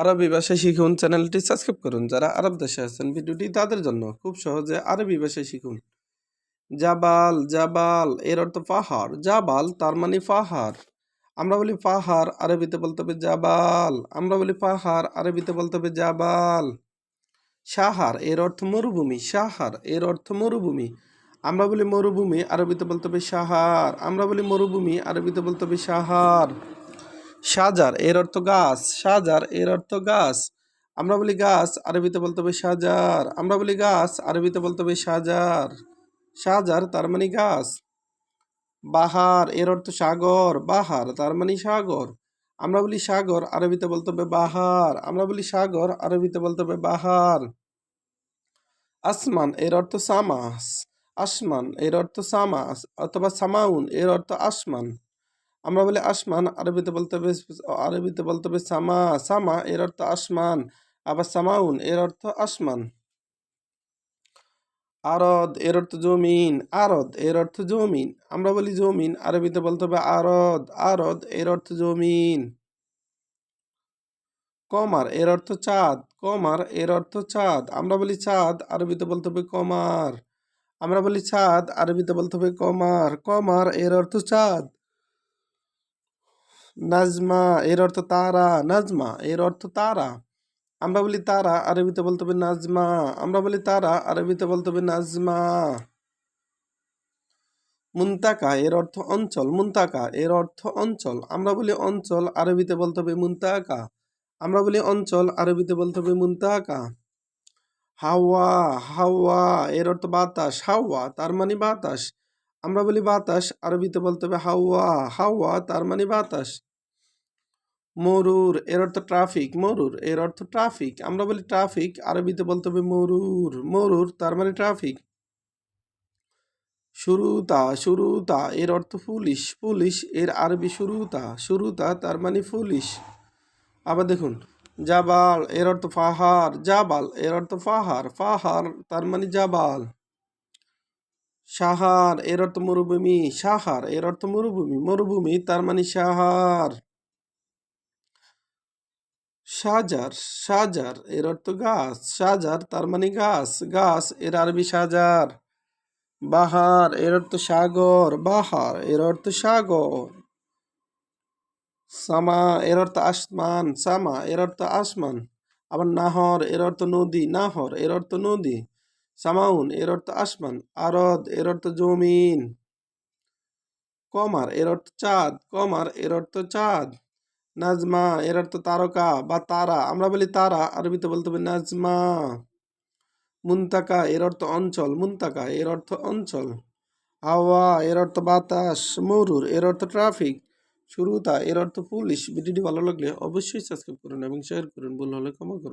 আরবি ভাষা শিখুন চ্যানেলটি সাবস্ক্রাইব করুন। যারা আরব দেশে আছেন, ভিডিওটি তাদের জন্য খুব সহজে আরবি ভাষা শিখুন। জাবাল জাবাল, এর অর্থ পাহাড়। জাবাল, তার মানে পাহাড়। আমরা বলি পাহাড়, আরবিতে বলতে হবে জাবাল। আমরা বলি পাহাড়, আরবিতে বলতে হবে জাবাল। সাহার, এর অর্থ মরুভূমি। সাহার, এর অর্থ মরুভূমি। আমরা বলি মরুভূমি, আরবিতে বলতে হবে সাহার। আমরা বলি মরুভূমি, আরবিতে বলতে হবে সাহার। সাজার, এর অর্থ গাছ, সাজার, এর অর্থ গাছ। আমরা বলি গাছ, আরবিতে বলতে হবে সাজার। আমরা বলি গাছ, আরবিতে বলতে হবে সাজার। সাজার তার মানে গাছ। বাহার, এর অর্থ সাগর, বাহার তার মানে সাগর। আমরা বলি সাগর, আরবিতে বলতে হবে বাহার। আমরা বলি সাগর, আরবিতে বলতে হবে বাহার। আসমান, এর অর্থ সামাস। আসমান, এর অর্থ সামাস, অথবা সামাউন, এর অর্থ আসমান। আমরা বলি আসমান, আরবিতে বলতে হবে আরবিতে বলতে হবে সামা সামা এর অর্থ আসমান, আবার সামাউন এর অর্থ আসমান। আরদ এর অর্থ জমিন, আরদ এর অর্থ জমিন। আমরা বলি জমিন, আরবিতে বলতে হবে আরদ আরদ এর অর্থ জমিন। কমার এর অর্থ চাঁদ, কমার এর অর্থ চাঁদ। আমরা বলি চাঁদ, আরবিতে বলতে হবে কমার। আমরা বলি চাঁদ, আরবিতে বলতে হবে কমার কমার এর অর্থ চাঁদ। নাজমা, এর অর্থ তারা, নাজমা, এর অর্থ তারা। আমরা বলি তারা, আরবিতে বলতে হবে নাজমা। আমরা বলি তারা, আরবিতে বলতে হবে নাজমা। মুন্তাকা, এর অর্থ অঞ্চল, মুন্তাকা, এর অর্থ অঞ্চল। আমরা বলি অঞ্চল, আরবিতে বলতে হবে মুন্তাকা। আমরা বলি অঞ্চল, আরবিতে বলতে হবে মুন্তাকা। হাওয়া হাওয়া, এর অর্থ বাতাস, হাওয়া, তার মানে বাতাস। আমরা বলি বাতাস, আরবিতে বলতে হবে হাওয়া। হাওয়া তার মানে বাতাস। মরুর, এর অর্থ ট্রাফিক মরুর, এর অর্থ ট্রাফিক আমরা বলি ট্রাফিক আরবিতে বলতে হবে মরুর। মরুর তার মানে ট্রাফিক শুরুতা শুরুতা এর অর্থ পুলিশ পুলিশ এর আরবি শুরুতা শুরুতা তার মানে পুলিশ আবার দেখুন, জাবাল, এর অর্থ ফাহার। জাবাল, এর অর্থ ফাহার। ফাহার তার মানে জাবাল। সাহার, এর অর্থ মরুভূমি। সাহার, এর অর্থ মরুভূমি। মরুভূমি, তার মানে সাহার। সাজার সাজার, এর অর্থ গাছ। সাজার, তার মানে গাছ। গাছ, এর আরবি সাজার। বাহার, এর অর্থ সাগর। বাহার, এর অর্থ সাগর। সামা, এর অর্থ আসমান। সামা, এর অর্থ আসমান। আবার নাহর, এর অর্থ নদী। নাহর, এর অর্থ নদী। সামাউন এর অর্থ আসমান আরদ এর অর্থ জমিন কমার এর অর্থ চাঁদ কমার এর অর্থ চাঁদ নাজমা এর অর্থ তারকা বা তারা আমরা বলি তারা আরবিতে বলতে হবে নাজমা মুন্তাকা এর অর্থ অঞ্চল মুন্তাকা এর অর্থ অঞ্চল হাওয়া এর অর্থ বাতাস মরুর এর অর্থ ট্রাফিক শুরুতা এর অর্থ পুলিশ ভিডিওটি ভালো লাগলে অবশ্যই সাবস্ক্রাইব করুন এবং শেয়ার করুন ভুল হলে ক্ষমা করুন